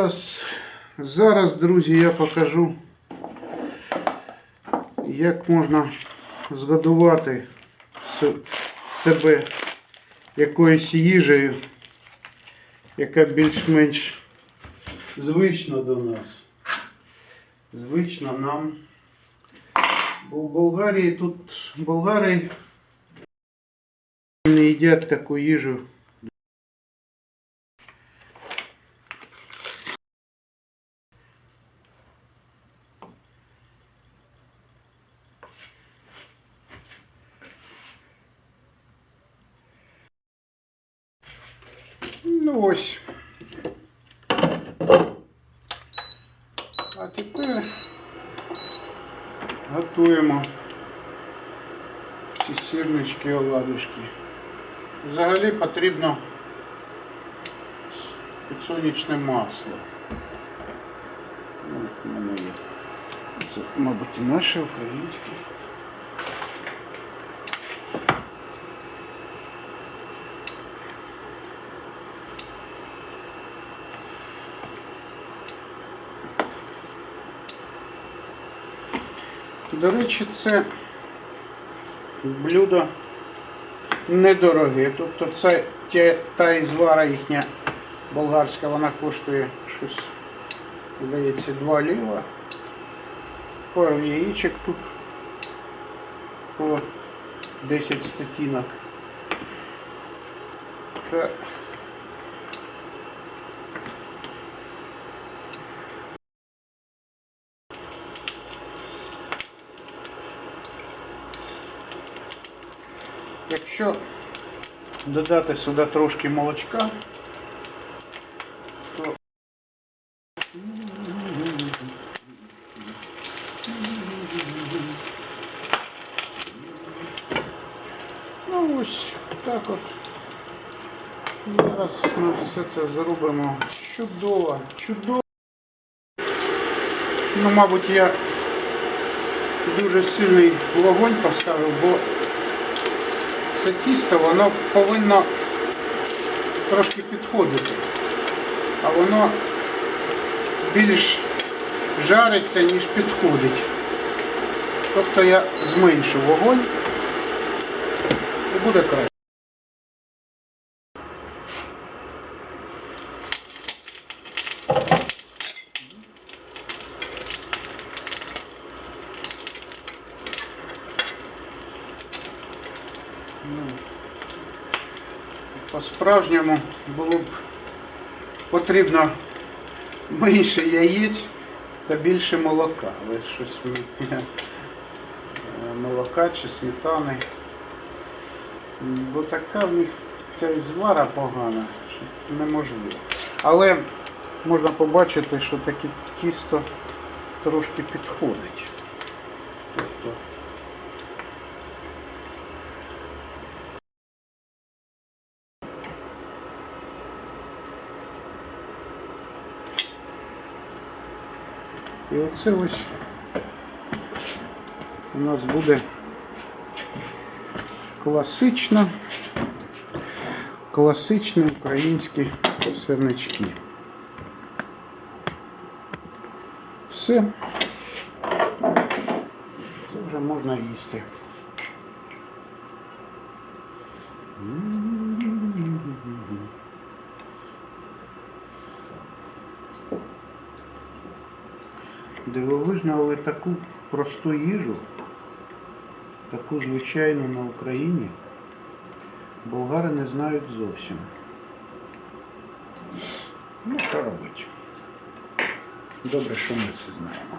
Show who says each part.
Speaker 1: Зараз, зараз, друзі, я покажу, як можна згодувати себе якоюсь їжею, яка більш-менш звична до нас. Звична нам. Бо в Болгарії тут болгари не їдять таку їжу. Ну ось. А тепер готуємо ці сірнички оладушки. Взагалі потрібно підсонячне масло. Ну, от у мене є. Це, мабуть, і наше українське. До речі, це блюдо недороге. Тобто це та ізвара їхня болгарська, вона коштує щось, здається, 2 ліва. Пару яєчок тут по 10 статінок. Та Якщо додати сюди трошки молочка, то ну ось так от. Зараз ми все це зробимо чудово, чудово. Ну, мабуть, я дуже сильний вогонь поставив, бо це тісто, воно повинно трошки підходити. А воно більш жариться, ніж підходить. Тобто я зменшу вогонь і буде краще. По-справжньому було б потрібно менше яєць та більше молока. Але щось молока чи сметани. Бо така в них ця звара погана, що неможливо. Але можна побачити, що таке тісто трошки підходить. Тобто І оце ось у нас буде класично, класичні українські сирнички. Все. Це вже можна їсти. Дивовижно, але таку просту їжу, таку звичайну на Україні, болгари не знають зовсім. Ну, що робити? Добре, що ми це знаємо.